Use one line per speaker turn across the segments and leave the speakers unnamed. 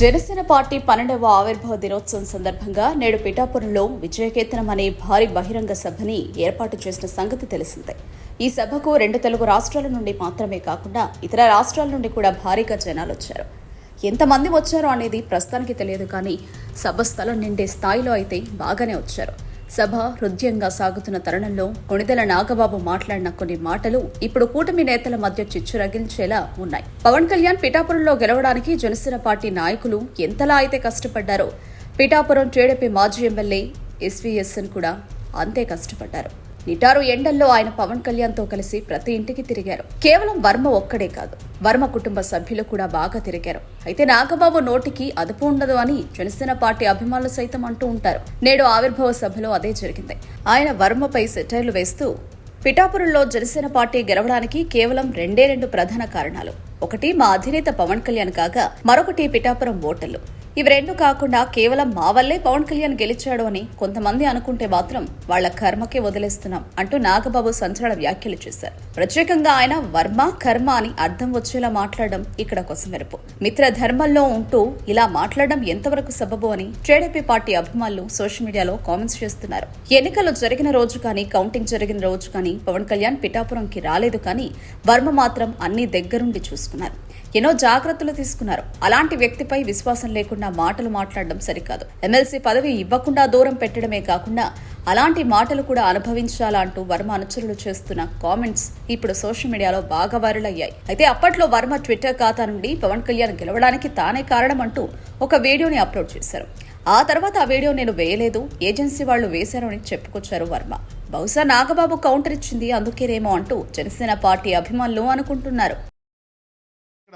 Janasena party పన్నెండవ ఆవిర్భావ దినోత్సవం సందర్భంగా నేడు పిఠాపురంలో విజయకేతనం అనే భారీ బహిరంగ సభని ఏర్పాటు చేసిన సంగతి తెలిసిందే. ఈ సభకు రెండు తెలుగు రాష్ట్రాల నుండి మాత్రమే కాకుండా ఇతర రాష్ట్రాల నుండి కూడా భారీగా జనాలు వచ్చారు. ఎంతమంది వచ్చారో అనేది ప్రస్తుతానికి తెలియదు కానీ సభ స్థలం నిండే స్థాయిలో అయితే బాగానే వచ్చారు. సభ హృదయంగా సాగుతున్న తరుణంలో కొణిదెల నాగబాబు మాట్లాడిన కొన్ని మాటలు ఇప్పుడు కూటమి నేతల మధ్య చిచ్చు రగిల్చేలా ఉన్నాయి. పవన్ కళ్యాణ్ పిఠాపురంలో గెలవడానికి జనసేన పార్టీ నాయకులు ఎంతలా అయితే కష్టపడ్డారో పిఠాపురం టీడీపీ మాజీ ఎమ్మెల్యే ఎస్వీఎస్ఎన్ కూడా అంతే కష్టపడ్డారు. నిటారు ఎండల్లో ఆయన పవన్ కళ్యాణ్తో కలిసి ప్రతి ఇంటికి తిరిగారు. కేవలం వర్మ ఒక్కడే కాదు వర్మ కుటుంబ సభ్యులు కూడా బాగా తిరిగారు. అయితే నాగబాబు నోటికి అదుపు ఉండదు అని జనసేన పార్టీ అభిమానులు సైతం అంటూ ఉంటారు. నేడు ఆవిర్భావ సభలో అదే జరిగింది. ఆయన వర్మపై సెటైర్లు వేస్తూ పిఠాపురంలో జనసేన పార్టీ గెలవడానికి కేవలం రెండే రెండు ప్రధాన కారణాలు. ఒకటి మా అధినేత పవన్ కళ్యాణ్ కాగా మరొకటి పిఠాపురం ఓటర్లు. ఇవి రెండు కాకుండా కేవలం మా వల్లే పవన్ కళ్యాణ్ గెలిచాడు అని కొంతమంది అనుకుంటే మాత్రం వాళ్ళ కర్మకే వదిలేస్తున్నాం అంటూ నాగబాబు సంచలన వ్యాఖ్యలు చేశారు. ప్రత్యేకంగా ఆయన వర్మ కర్మ అని అర్థం వచ్చేలా మాట్లాడడం ఇక్కడ కొసమెరుపు. మిత్ర ధర్మంలో ఉంటూ ఇలా మాట్లాడడం ఎంతవరకు సబబు అని టీడీపీ పార్టీ అభిమానులు సోషల్ మీడియాలో కామెంట్స్ చేస్తున్నారు. ఎన్నికలు జరిగిన రోజు కానీ కౌంటింగ్ జరిగిన రోజు కానీ పవన్ కళ్యాణ్ పిఠాపురంకి రాలేదు కానీ వర్మ మాత్రం అన్ని దగ్గరుండి చూసుకున్నారు ఎన్నో జాగ్రత్తలు తీసుకున్నారు. అలాంటి వ్యక్తిపై విశ్వాసం లేకుండా మాటలు మాట్లాడడం సరికాదు. ఎమ్మెల్సీ పదవి ఇవ్వకుండా దూరం పెట్టడమే కాకుండా అలాంటి మాటలు కూడా అనుభవించాలా అంటూ వర్మ అనుచరులు చేస్తున్న కామెంట్స్ ఇప్పుడు సోషల్ మీడియాలో బాగా వైరల్ అయ్యాయి. అయితే అప్పట్లో వర్మ ట్విట్టర్ ఖాతా నుండి పవన్ కళ్యాణ్ గెలవడానికి తానే కారణం అంటూ ఒక వీడియోని అప్లోడ్ చేశారు. ఆ తర్వాత ఆ వీడియో నేను వేయలేదు. ఏజెన్సీ వాళ్ళు వేశారు అని చెప్పుకొచ్చారు వర్మ. బహుశా నాగబాబు కౌంటర్ ఇచ్చింది అందుకేనేమో అంటూ జనసేన పార్టీ అభిమానులు అనుకుంటున్నారు.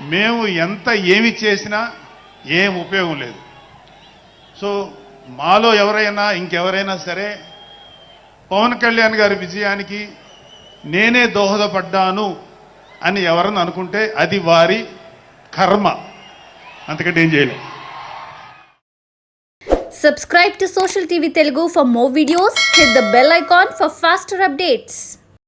మేము ఎంత ఏమి చేసినా ఏం ఉపయోగం లేదు సో మాలో ఎవరైనా ఇంకెవరైనా సరే పవన్ కళ్యాణ్ గారి విజయానికి నేనే దోహదపడ్డాను అని ఎవరన్నా అనుకుంటే అది వారి కర్మ అంతకంటే ఏం చేయలేదు
Subscribe to Social TV Telugu for more videos. Hit the bell icon for faster updates.